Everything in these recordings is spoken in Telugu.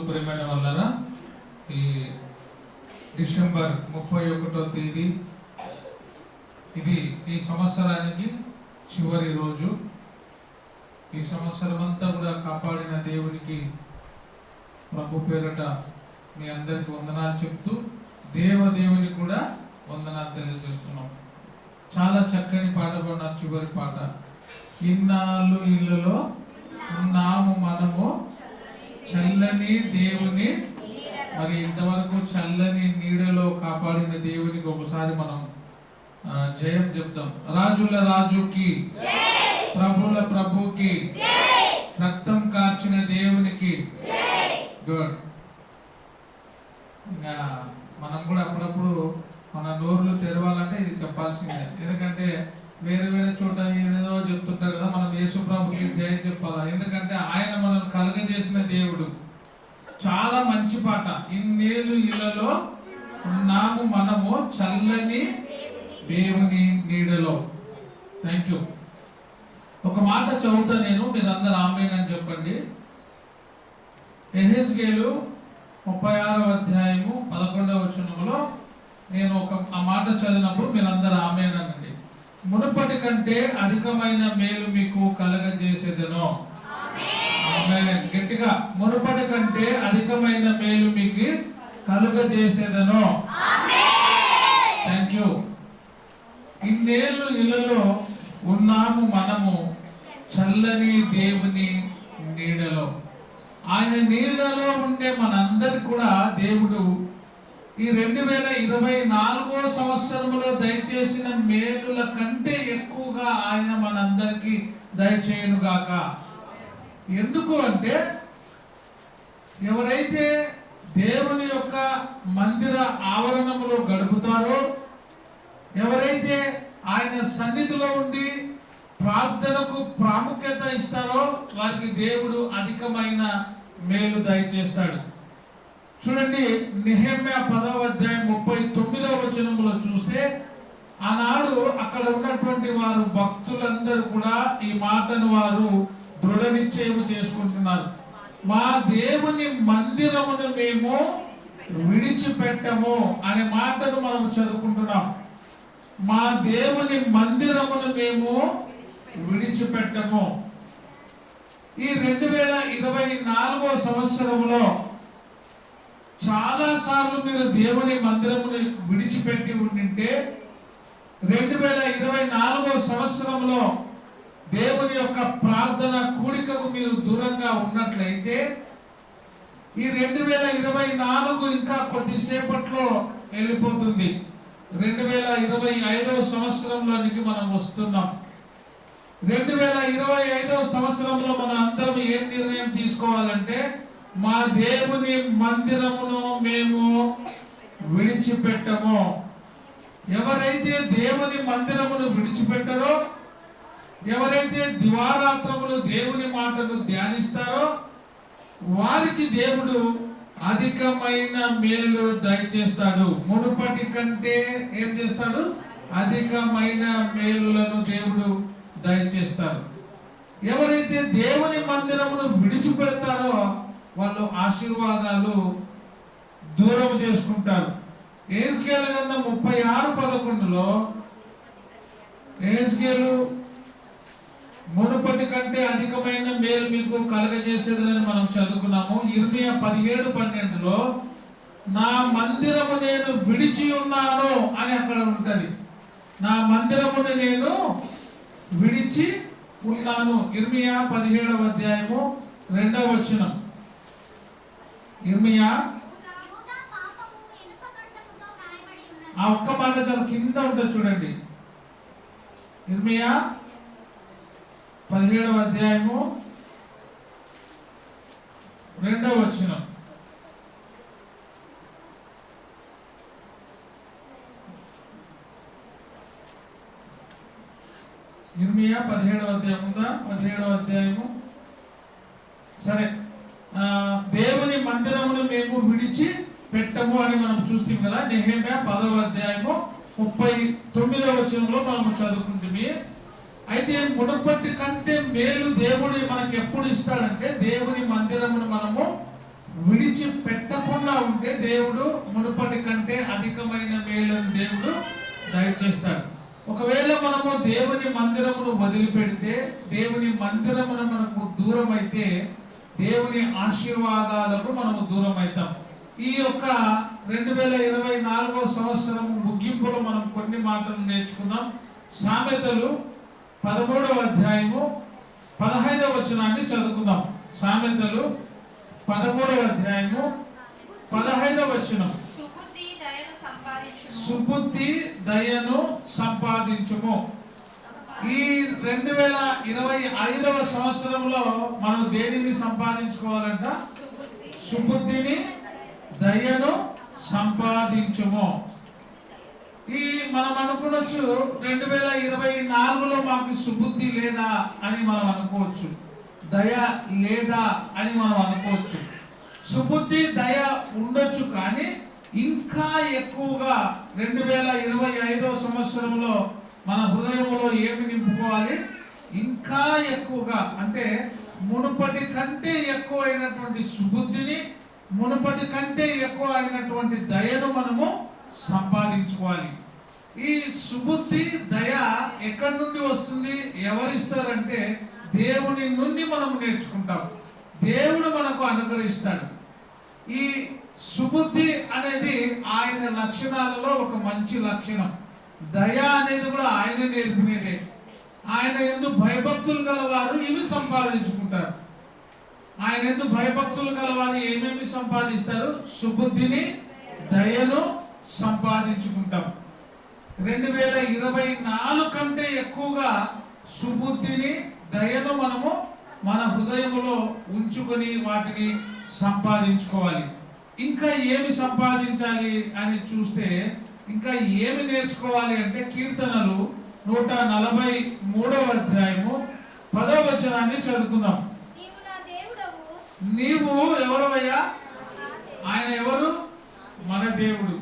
ప్రేమైన వలన ఈ డిసెంబర్ ముప్పై ఒకటో తేదీ ఇది ఈ సంవత్సరానికి చివరి రోజు. ఈ సంవత్సరం అంతా కూడా కాపాడిన దేవునికి ప్రభు పేరట మీ అందరికి వందనాలు చెప్తూ దేవదేవుని కూడా వందనాలు తెలియజేస్తున్నాం. చాలా చక్కని పాట పడినారు చివరి పాట. ఇన్నాళ్ళు ఇళ్ళలో ఉన్నాము మనము చల్లని దేవుని మరి ఇంతవరకు చల్లని నీడలో కాపాడిన దేవునికి ఒకసారి మనం జయం చెప్తాం. రాజుల రాజుకి ప్రభుల ప్రభుకి రక్తం కార్చిన దేవునికి గుడ్ ఇంకా మనం కూడా అప్పుడప్పుడు మన నోరులు తెరవాలంటే ఇది చెప్పాల్సిందే. ఎందుకంటే వేరే వేరే చోట ఏదేదో చెప్తుంటారు కదా మనం యేసు ప్రభుకి చెప్పాలా? ఎందుకంటే ఆయన మనం కలుగజేసిన దేవుడు. చాలా మంచి పాట. ఇన్నేళ్ళు ఇళ్ళలో ఉన్నాము మనము చల్లని దేవుని నీడలో. థ్యాంక్ యూ ఒక మాట చదువుతా నేను మీరు అందరు ఆమెనని చెప్పండి. ఎహెస్గేలు ముప్పై ఆరవ అధ్యాయము పదకొండవ వచనములో నేను ఒక ఆ మాట చదివినప్పుడు మీరు అందరు ఆమెనండి మునుపటి కంటే అధికమైన మేలు మీకు కలగజేసేదను. గట్టిగా మునుపటి కంటే అధికమైన మేలు మీకు కలుగజేసేదను. థ్యాంక్ యూ ఇన్నేళ్ళు ఇళ్ళలో ఉన్నాము మనము చల్లని దేవుని నీడలో. ఆయన నీడలో ఉండే మనందరి కూడా దేవుడు ఈ రెండు వేల ఇరవై నాలుగో సంవత్సరంలో దయచేసిన మేలుల కంటే ఎక్కువగా ఆయన మనందరికీ దయచేయనుగాక. ఎందుకు అంటే ఎవరైతే దేవుని యొక్క మందిర ఆవరణములో గడుపుతారో ఎవరైతే ఆయన సన్నిధిలో ఉండి ప్రార్థనకు ప్రాముఖ్యత ఇస్తారో వారికి దేవుడు అధికమైన మేలు దయచేస్తాడు. చూడండి నిహమ్య పదవ అధ్యాయం ముప్పై తొమ్మిదవ వచనంలో చూస్తే ఆనాడు అక్కడ ఉన్నటువంటి వారు భక్తులందరూ కూడా ఈ మాటను వారు దృఢ నిశ్చయం చేసుకుంటున్నారు. మా దేవుని మందిరమును మేము విడిచిపెట్టము అనే మాటను మనం చదువుకుంటున్నాం. మా దేవుని మందిరమును మేము విడిచిపెట్టము. ఈ రెండు వేల ఇరవై నాలుగో సంవత్సరంలో చాలా సార్లు మీరు దేవుని మందిరముని విడిచిపెట్టి ఉండింటే రెండు వేల ఇరవై నాలుగో సంవత్సరంలో దేవుని యొక్క ప్రార్థన కూడికకు మీరు దూరంగా ఉన్నట్లయితే ఈ రెండు వేల ఇరవై నాలుగు ఇంకా కొద్దిసేపట్లో వెళ్ళిపోతుంది. రెండు వేల ఇరవై ఐదవ సంవత్సరంలోనికి మనం వస్తున్నాం. రెండు వేల ఇరవై ఐదవ సంవత్సరంలో మన అందరం ఏం నిర్ణయం తీసుకోవాలంటే మా దేవుని మందిరమును మేము విడిచిపెట్టము. ఎవరైతే దేవుని మందిరమును విడిచిపెట్టరో ఎవరైతే దివారాత్రములు దేవుని మాటను ధ్యానిస్తారో వారికి దేవుడు అధికమైన మేలు దయచేస్తాడు. మునుపటి కంటే ఏం చేస్తాడు? అధికమైన మేలులను దేవుడు దయచేస్తాడు. ఎవరైతే దేవుని మందిరమును విడిచిపెడతారో వాళ్ళు ఆశీర్వాదాలు దూరం చేసుకుంటారు. ఏజ్కేలు కింద ముప్పై ఆరు పదకొండులో ఏజ్కేలు మునుపటి కంటే అధికమైన మేలు మీకు కలగజేసేదని మనం చదువుకున్నాము. ఇరవై పదిహేడు పన్నెండులో నా మందిరము నేను విడిచి ఉన్నాను అని అక్కడ ఉంటుంది. నా మందిరముని నేను విడిచి ఉన్నాను. ఇరవై పదిహేడవ అధ్యాయము రెండవ వచనం. ఇర్మియా? ఆ ఒక్క మాట చాలా కింద ఉంటుంది చూడండి. ఇర్మియా? పదిహేడవ అధ్యాయము. రెండవ వచనం. ఇర్మియా పదిహేడవ అధ్యాయం ఉందా? పదిహేడవ అధ్యాయము. సరే. దేవుని మందిరమును మేము విడిచి పెట్టము అని మనం చూస్తాం కదా. నెహమ్యా పదవ అధ్యాయము ముప్పై తొమ్మిదవ వచనంలో మనం చదువుకుంటుంది అయితే మునుపటి కంటే మేలు దేవుడు మనకి ఎప్పుడు ఇస్తాడంటే దేవుని మందిరమును మనము విడిచి పెట్టకుండా ఉంటే దేవుడు మునుపటి కంటే అధికమైన మేలును దేవుడు దయచేస్తాడు. ఒకవేళ మనము దేవుని మందిరమును వదిలిపెడితే దేవుని మందిరమున మనకు దూరం అయితే దేవుని ఆశీర్వాదాలకు మనము దూరం అవుతాం ఈ యొక్క రెండు వేల ఇరవై నాలుగో సంవత్సరం ముగింపులో మనం కొన్ని మాటలు నేర్చుకుందాం సామెతలు పదమూడవ అధ్యాయము పదహైదవ వచనాన్ని చదువుకుందాం. సామెతలు పదమూడవ అధ్యాయము పదహైదవ వచనం. సుబుద్ధి దయను సంపాదించుము. ఈ రెండు వేల ఇరవై ఐదవ సంవత్సరంలో మనం దేనిని సంపాదించుకోవాలంట? సుబుద్ధిని దయను సంపాదించుము. ఈ మనం అనుకోవచ్చు రెండు వేల ఇరవై నాలుగులో మాకు సుబుద్ధి లేదా అని మనం అనుకోవచ్చు. దయ లేదా అని మనం అనుకోవచ్చు. సుబుద్ధి దయ ఉండొచ్చు కానీ ఇంకా ఎక్కువగా రెండు వేల ఇరవై ఐదో సంవత్సరంలో మన హృదయంలో ఏమి నింపుకోవాలి? ఇంకా ఎక్కువగా అంటే మునుపటి కంటే ఎక్కువైనటువంటి సుబుద్ధిని మునుపటి కంటే ఎక్కువ అయినటువంటి దయను మనము సంపాదించుకోవాలి. ఈ సుబుద్ధి దయ ఎక్కడి నుండి వస్తుంది? ఎవరిస్తారంటే దేవుని నుండి మనం నేర్చుకుంటాం. దేవుడు మనకు అనుగ్రహిస్తాడు. ఈ సుబుద్ధి అనేది ఆయన లక్షణాలలో ఒక మంచి లక్షణం. దయ అనేది కూడా ఆయన నేర్పినదే. ఆయన ఎందు భయభక్తులు గలవారు ఇవి సంపాదించుకుంటారు. ఆయన ఎందు భయభక్తులు గలవారు ఏమేమి సంపాదిస్తారు? సుబుద్ధిని దయను సంపాదించుకుంటాం. రెండు వేల ఇరవై నాలుగు కంటే ఎక్కువగా సుబుద్ధిని దయను మనము మన హృదయంలో ఉంచుకొని వాటిని సంపాదించుకోవాలి. ఇంకా ఏమి సంపాదించాలి అని చూస్తే ఇంకా ఏమి నేర్చుకోవాలి అంటే కీర్తనలు నూట నలభై మూడవ అధ్యాయము పదవ వచనాన్ని చదువుకుందాం. నీవు ఎవరవయ్యా. ఆయన ఎవరు? మన దేవుడు.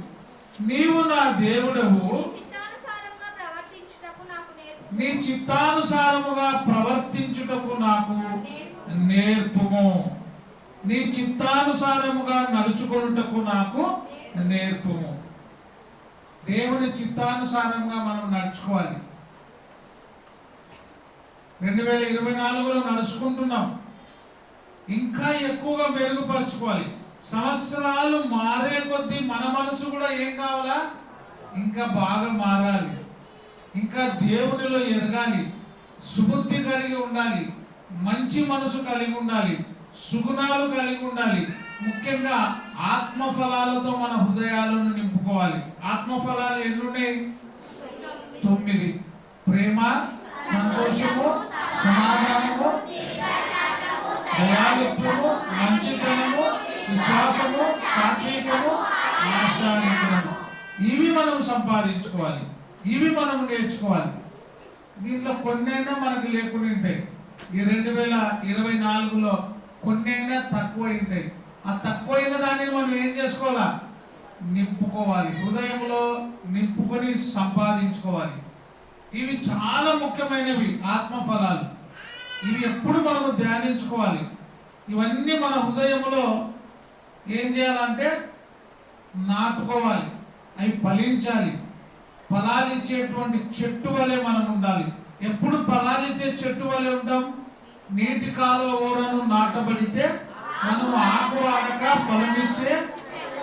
నీవు నా దేవుడవు. నీ చిత్తానుసారముగా ప్రవర్తించుటకు నాకు నేర్పుము. నీ చిత్తానుసారముగా నడుచుకొనుటకు నాకు నేర్పుము. దేవుడి చిత్తానుసారంగా మనం నడుచుకోవాలి. రెండు వేల ఇరవై నాలుగులో నడుచుకుంటున్నాం. ఇంకా ఎక్కువగా మెరుగుపరచుకోవాలి. సంవత్సరాలు మారే కొద్దీ మన మనసు కూడా ఏం కావాలా? ఇంకా బాగా మారాలి. ఇంకా దేవునిలో ఎదగాలి. సుబుద్ధి కలిగి ఉండాలి. మంచి మనసు కలిగి ఉండాలి. సుగుణాలు కలిగి ఉండాలి. ముఖ్యంగా ఆత్మ ఫలాలతో మన హృదయాలను నింపుకోవాలి. ఆత్మఫలాలు ఎన్నున్నాయి? తొమ్మిది. ప్రేమ సంతోషము సమాధానము దయాలుత్వము మంచితనము విశ్వాసము సాత్వికము ఆశానికరము ఇవి మనం సంపాదించుకోవాలి. ఇవి మనం నేర్చుకోవాలి. దీంట్లో కొన్నైనా మనకు లేకుండా ఉంటాయి. ఈ రెండు వేల ఇరవై నాలుగులో కొన్నైనా తక్కువ ఉంటాయి. ఆ తక్కువైన దాన్ని మనం ఏం చేసుకోవాలా? నింపుకోవాలి. హృదయంలో నింపుకొని సంపాదించుకోవాలి. ఇవి చాలా ముఖ్యమైనవి ఆత్మ ఫలాలు ఇవి ఎప్పుడు మనము ధ్యానించుకోవాలి. ఇవన్నీ మన హృదయంలో ఏం చేయాలంటే నాటుకోవాలి. అవి ఫలించాలి. ఫలాలు ఇచ్చేటువంటి చెట్టు వలె మనం ఉండాలి. ఎప్పుడు ఫలాలు ఇచ్చే చెట్టు వలె ఉంటాం? నీటి కాలువ ఓరను నాటబడితే మనం ఆకు ఆడక ఫలమిచ్చే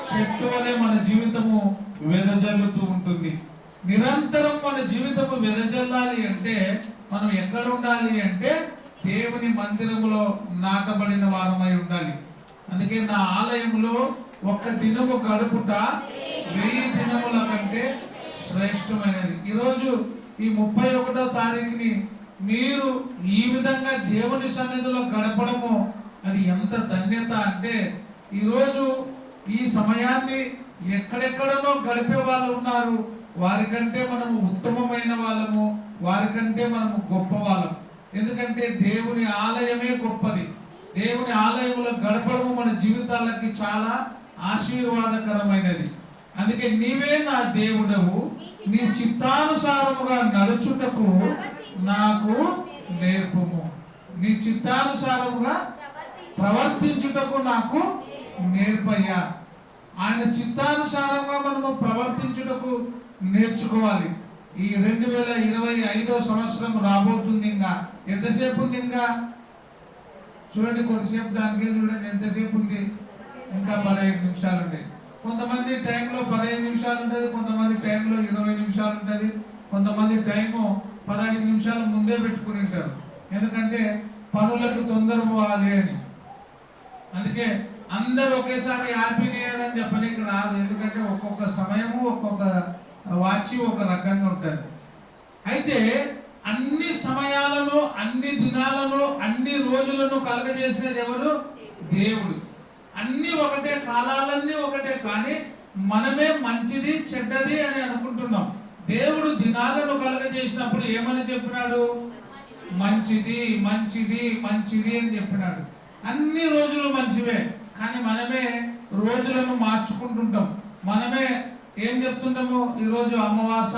చెట్టు వలె మన జీవితము వెదజల్లుతూ ఉంటుంది. నిరంతరం మన జీవితము వెదజల్లాలి అంటే మనం ఎక్కడ ఉండాలి అంటే దేవుని మందిరములో నాటబడిన వారమై ఉండాలి. అందుకే నా ఆలయంలో ఒక్క దినము గడుపుట వెయ్యి దినముల కంటే శ్రేష్టమైనది. ఈరోజు ఈ ముప్పై ఒకటో తారీఖుని మీరు ఈ విధంగా దేవుని సన్నిధిలో గడపడము అది ఎంత ధన్యత అంటే ఈరోజు ఈ సమయాన్ని ఎక్కడెక్కడనో గడిపే వాళ్ళు ఉన్నారు. వారికంటే మనము ఉత్తమమైన వాళ్ళము వారికంటే మనము గొప్ప వాళ్ళము ఎందుకంటే దేవుని ఆలయమే గొప్పది. దేవుని ఆలయంలో గడపడము మన జీవితాలకి చాలా ఆశీర్వాదకరమైనది. అందుకే నీవే నా దేవుడవు. నీ చిత్తానుసారముగా నడుచుటకు నాకు నేర్పము. నీ చిత్తానుసారముగా ప్రవర్తించుటకు నాకు నేర్పయ్యా. ఆయన చిత్తానుసారంగా మనము ప్రవర్తించుటకు నేర్చుకోవాలి. ఈ రెండు వేల ఇరవై ఐదో సంవత్సరం రాబోతుంది ఇంకా. ఎంతసేపు ఉంది ఇంకా? చూడండి కొద్దిసేపు దానికి వెళ్ళి చూడండి ఎంతసేపు ఉంది. ఇంకా పదహైదు నిమిషాలు ఉంటాయి. కొంతమంది టైంలో పదహైదు నిమిషాలు ఉంటుంది కొంతమంది టైంలో ఇరవై నిమిషాలు ఉంటుంది కొంతమంది టైము పదహైదు నిమిషాలు ముందే పెట్టుకుని ఉంటారు. ఎందుకంటే పనులకు తొందర పోవాలి అని. అందుకే అందరూ ఒకేసారి హ్యాపీ న్యూ ఇయర్ అని చెప్పనీకి రాదు. ఎందుకంటే ఒక్కొక్క సమయము ఒక్కొక్క వాచి ఒక రకంగా ఉంటుంది. అయితే అన్ని సమయాలలో అన్ని దినాలలో అన్ని రోజులను కలగజేసినది ఎవరు? దేవుడు. అన్ని ఒకటే కాలాలన్నీ ఒకటే కానీ మనమే మంచిది చెడ్డది అని అనుకుంటున్నాం. దేవుడు దినాలను కలగజేసినప్పుడు ఏమని చెప్పినాడు? మంచిది మంచిది మంచిది అని చెప్పినాడు. అన్ని రోజులు మంచివే కానీ మనమే రోజులను మార్చుకుంటుంటాం. మనమే ఏం చెప్తుంటాము? ఈరోజు అమావాస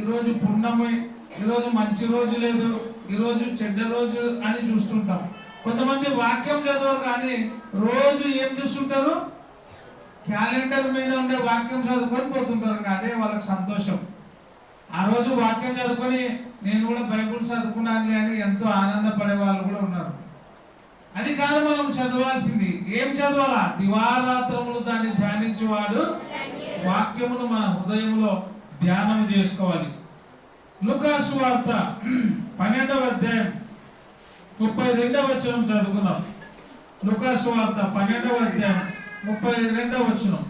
ఈరోజు పున్నమి ఈరోజు మంచి రోజు లేదు ఈరోజు చెడ్డ రోజు అని చూస్తుంటాం. కొంతమంది వాక్యం చదవరు కానీ రోజు ఏం చూస్తుంటారు? క్యాలెండర్ మీద ఉండే వాక్యం చదువుకొని పోతుంటారు అదే వాళ్ళకి సంతోషం. ఆ రోజు వాక్యం చదువుకొని నేను కూడా బైబుల్ చదువుకున్నాను అని ఎంతో ఆనందపడే వాళ్ళు కూడా ఉన్నారు. అది కాదు మనం చదవాల్సింది. ఏం చదవాలా? దివారాత్రములు దాన్ని ధ్యానించేవాడు వాక్యమును మన హృదయంలో ధ్యానం చేసుకోవాలి. లుకాసు వార్త పన్నెండవ అధ్యాయం ముప్పై రెండవ వచనం చదువుకుందాం. లుకాసు వార్త పన్నెండవ అధ్యాయం ముప్పై రెండవ వచనం.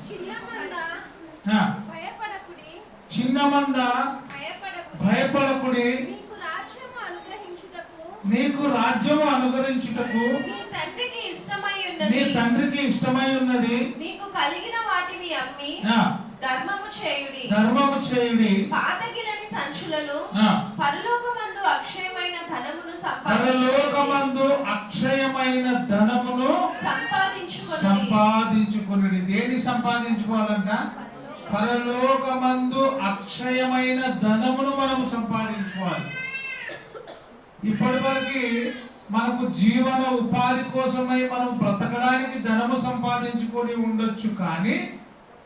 చిన్న మంద భయపడకుడి భయపడకుడి మీకు రాజ్యము అనుగ్రహించుటకు నీకు రాజ్యము అనుగ్రహించుటకు నీ తండ్రికి ఇష్టమై ఉన్నది. మీకు కలిగిన వాటిని అమ్మి ధర్మము చేయుడి. ధర్మము చేయుడి. పాతగిలని సంచులను ఆ, పరలోకమందు అక్షయమైన ధనమును పరలోకమందు అక్షయమైన ధనమును సంపాదించుకొని సంపాదించుకుని దేన్ని సంపాదించుకోవాలంట? పరలోకమందు అక్షయమైన ధనమును మనము సంపాదించుకోవాలి. ఇప్పటి వరకు మనకు జీవన ఉపాధి కోసమై మనం బ్రతకడానికి ధనము సంపాదించుకొని ఉండొచ్చు కానీ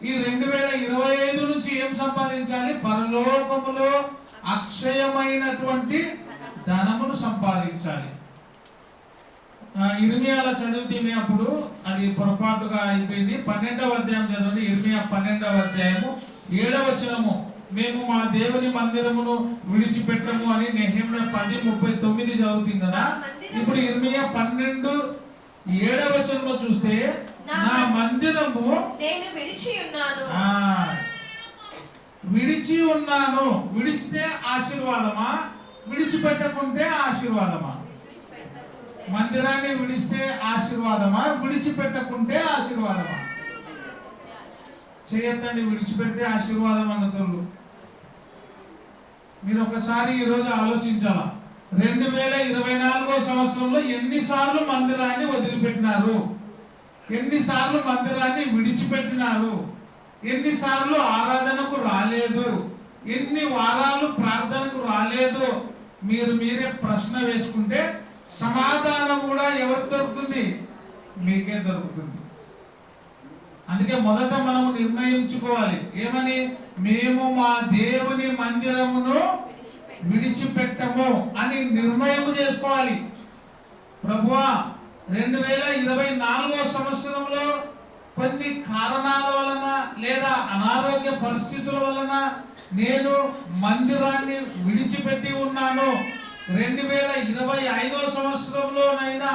ఈ రెండు వేల ఇరవై ఐదు నుంచి ఏం సంపాదించాలి? పరలోకములో అక్షయమైనటువంటి ధనమును సంపాదించాలి. ఇర్మియాల చదివితే అప్పుడు అది పొరపాటుగా అయిపోయింది. పన్నెండవ అధ్యాయం చదవండి. ఇర్మియా పన్నెండవ అధ్యాయము ఏడవ వచనము. మేము మా దేవుని మందిరమును విడిచిపెట్టము అని నెహమ్య పది ముప్పై తొమ్మిది చదువుతుంది కదా? ఇప్పుడు ఇర్మియా పన్నెండు ఏడవ వచనంలో చూస్తే నా మందిరము నేను విడిచి ఉన్నాను. విడిచి ఉన్నాను. విడిస్తే ఆశీర్వాదమా? విడిచిపెట్టకుంటే ఆశీర్వాదమా? మందిరాన్ని విడిస్తే ఆశీర్వాదమా? విడిచిపెట్టకుంటే ఆశీర్వాదమా? చేయొద్దండి విడిచిపెడితే ఆశీర్వాదం అన్నతోళ్ళు మీరు ఒకసారి ఈరోజు ఆలోచించాల? రెండు వేల ఇరవై నాలుగో సంవత్సరంలో ఎన్నిసార్లు మందిరాన్ని వదిలిపెట్టినారు? ఎన్నిసార్లు మందిరాన్ని విడిచిపెట్టినారు? ఎన్నిసార్లు ఆరాధనకు రాలేదు? ఎన్ని వారాలు ప్రార్థనకు రాలేదు? మీరు మీరే ప్రశ్న వేసుకుంటే సమాధానం కూడా ఎవరికి దొరుకుతుంది? మీకే దొరుకుతుంది. అందుకే మొదట మనము నిర్ణయించుకోవాలి. ఏమని? మేము మా దేవుని మందిరమును విడిచిపెట్టము అని నిర్ణయం చేసుకోవాలి. ప్రభువా రెండు వేల ఇరవై నాలుగో సంవత్సరంలో కొన్ని కారణాల వలన లేదా అనారోగ్య పరిస్థితుల వలన నేను మందిరాన్ని విడిచిపెట్టి ఉన్నాను. రెండు వేల ఇరవై ఐదో సంవత్సరంలోనైనా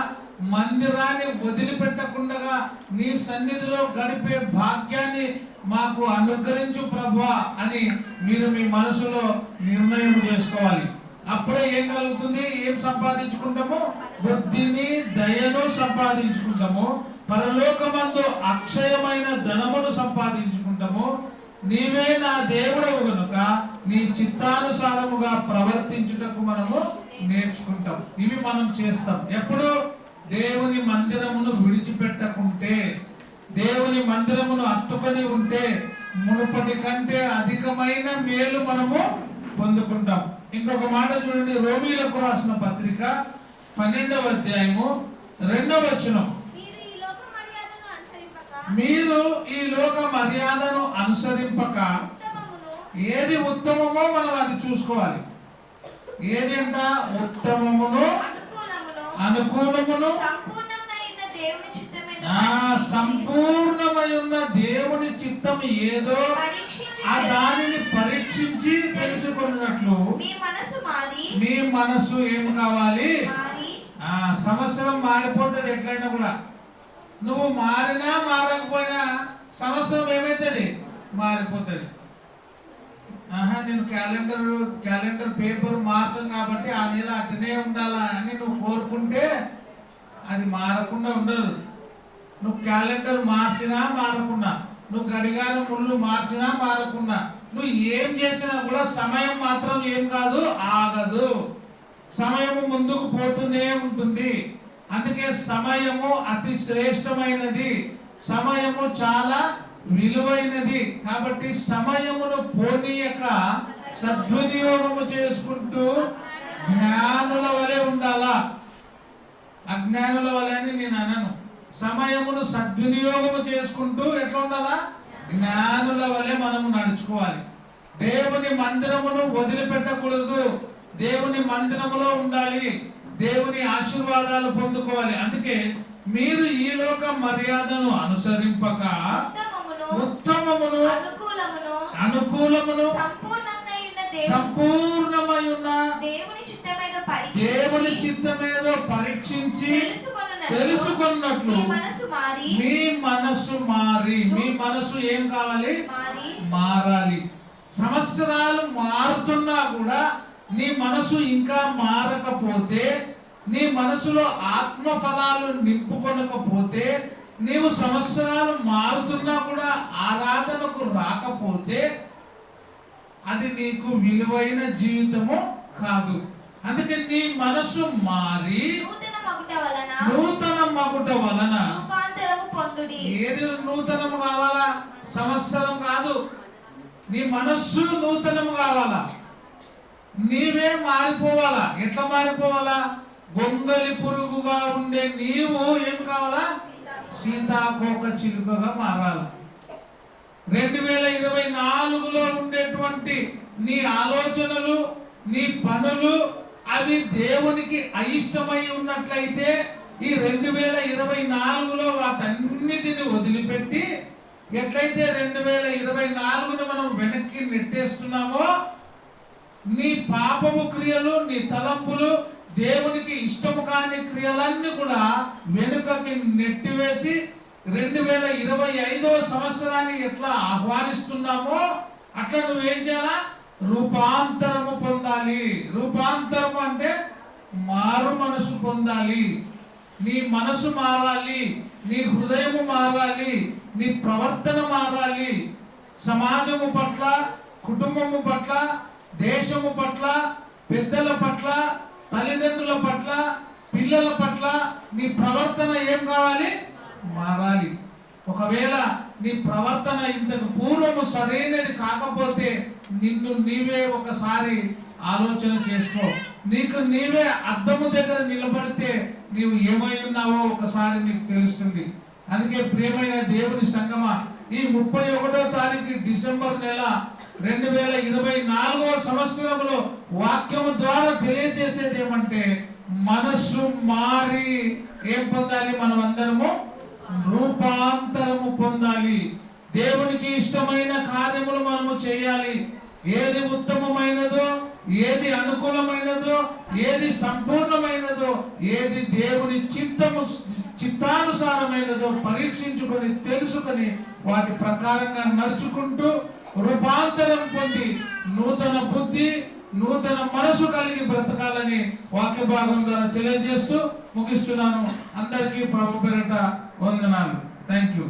మందిరాన్ని వదిలిపెట్టకుండా నీ సన్నిధిలో గడిపే భాగ్యాన్ని మాకు అనుగ్రహించు ప్రభా అని మీరు మీ మనసులో నిర్ణయం చేసుకోవాలి. అప్పుడే ఏం కలుగుతుంది? ఏం సంపాదించుకుంటాము? బుద్ధిని దయను సంపాదించుకుంటాము. పరలోకమందు అక్షయమైన ధనమును సంపాదించుకుంటాము. నీవే నా దేవుడవు గనుక నీ చిత్తానుసారముగా ప్రవర్తించుటకు మనము నేర్చుకుంటాం ఇవి మనం చేస్తాం. ఎప్పుడు? దేవుని మందిరమును విడిచిపెట్టకుంటే దేవుని మందిరమును అత్తుకొని ఉంటే మునుపటి కంటే అధికమైన మేలు మనము పొందుకుంటాం. ఇంకొక మాట చూడండి రోమీలకు రాసిన పత్రిక పన్నెండవ అధ్యాయము రెండవ వచనం. మీరు ఈ లోక మర్యాదను అనుసరింపక ఏది ఉత్తమమో మనం అది చూసుకోవాలి. ఏది అంట? ఉత్తమమును అనుకూలమును సంపూర్ణమై ఉన్న దేవుని చిత్తం ఏదో ఆ దానిని పరీక్షించి తెలుసుకున్నట్లు మీ మనసు మారి మీ మనసు ఏం కావాలి ఆ సంవత్సరం మారిపోతుంది ఎట్లయినా కూడా. నువ్వు మారినా మారకపోయినా సంవత్సరం ఏమైతుంది? మారిపోతుంది. ఆహా నేను క్యాలెండర్ క్యాలెండర్ పేపర్ మార్చను కాబట్టి ఆ నెల అట్టనే ఉండాలా అని నువ్వు కోరుకుంటే అది మారకుండా ఉండదు. నువ్వు క్యాలెండర్ మార్చినా మారకుండా నువ్వు గడిగారం ముళ్ళు మార్చినా మారకుండా నువ్వు ఏం చేసినా కూడా సమయం మాత్రం ఏం కాదు ఆగదు. సమయము ముందుకు పోతూనే ఉంటుంది. అందుకే సమయము అతి శ్రేష్టమైనది. సమయము చాలా విలువైనది. కాబట్టి సమయమును పోనీయక సద్వినియోగము చేసుకుంటూ జ్ఞానుల వలె ఉండాలా? అజ్ఞానుల వలె అని నేను అనను. సమయమును సద్వినియోగము చేసుకుంటూ ఎట్లా ఉండాలా? జ్ఞానుల వలె మనము నడుచుకోవాలి. దేవుని మందిరమును వదిలిపెట్టకూడదు. దేవుని మందిరములో ఉండాలి. దేవుని ఆశీర్వాదాలు పొందుకోవాలి. అందుకే మీరు ఈ లోక మర్యాదను అనుసరింపక ఉత్తమమును అనుకూలమును అనుకూలమును సంపూర్ణమైన దేవుని సంపూర్ణమై ఉన్న దేవుని చిత్తమేదో పరీక్షించి తెలుసుకున్నట్లు మీ మనసు మారి మీ మనసు ఏం కావాలి? మారి. మారాలి. సంవత్సరాలు మారుతున్నా కూడా నీ మనసు ఇంకా మారకపోతే నీ మనసులో ఆత్మ ఫలాలు నింపుకొనకపోతే నీవు సంవత్సరాలు మారుతున్నా కూడా ఆరాధనకు రాకపోతే అది నీకు విలువైన జీవితము కాదు. అందుకే నీ మనసు మారి నూతన మగుట వలన రూపాంతరము పొందుడి. ఏది నూతనము కావాలా? సంవత్సరం కాదు. నీ మనస్సు నూతనము కావాలా? నీవే మారిపోవాలా? ఎట్లా మారిపోవాలా? గొంగలి పురుగుగా ఉండే నీవు ఏం కావాలా? సీతాకోక చిలుకగా మారాలా. రెండు వేల ఇరవై నాలుగులో ఉండేటువంటి నీ ఆలోచనలు నీ పనులు అవి దేవునికి అయిష్టమై ఉన్నట్లయితే ఈ రెండు వేల ఇరవై నాలుగులో వాటన్నిటిని వదిలిపెట్టి ఎట్లయితే రెండు వేల ఇరవై నాలుగుని మనం వెనక్కి నెట్టేస్తున్నామో నీ పాపము క్రియలు నీ తలంపులు దేవునికి ఇష్టము కాని క్రియలన్నీ కూడా వెనుకకి నెట్టివేసి రెండు వేల ఇరవై ఐదో సంవత్సరాన్ని ఎట్లా ఆహ్వానిస్తున్నామో అట్లా నువ్వేం చేయాలా? రూపాంతరము పొందాలి. రూపాంతరము అంటే మారు మనసు పొందాలి. నీ మనసు మారాలి నీ హృదయము మారాలి నీ ప్రవర్తన మారాలి. సమాజము పట్ల కుటుంబము పట్ల దేశము పట్ల పెద్దల పట్ల తల్లిదండ్రుల పట్ల పిల్లల పట్ల నీ ప్రవర్తన ఏం కావాలి మారాలి. ఒకవేళ నీ ప్రవర్తన ఇంతకు పూర్వము సరైనది కాకపోతే నిన్ను నీవే ఒకసారి ఆలోచన చేసుకో. నీకు నీవే అద్దము దగ్గర నిలబడితే నీవు ఏమై ఉన్నావో ఒకసారి నీకు తెలుస్తుంది. అందుకే ప్రియమైన దేవుని సంగమ ఈ ముప్పై ఒకటో తారీఖు డిసెంబర్ నెల రెండు వేల ఇరవై నాలుగవ సంవత్సరంలో వాక్యము ద్వారా తెలియజేసేది ఏమంటే మనస్సు మారి ఏం పొందాలి మనం అందరము రూపాంతరము పొందాలి. దేవునికి ఇష్టమైన కార్యములు మనము చేయాలి. ఏది ఉత్తమమైనదో ఏది అనుకూలమైనదో ఏది సంపూర్ణమైనదో ఏది దేవుని చిత్తము చిత్తానుసారమైనదో పరీక్షించుకొని తెలుసుకొని వాటి ప్రకారంగా నడుచుకుంటూ రూపాంతరం పొంది నూతన బుద్ధి నూతన మనసు కలిగి బ్రతకాలని వాక్య భాగం ద్వారా తెలియజేస్తూ ముగిస్తున్నాను. అందరికీ ప్రభు పేరట వందనాలు. Thank you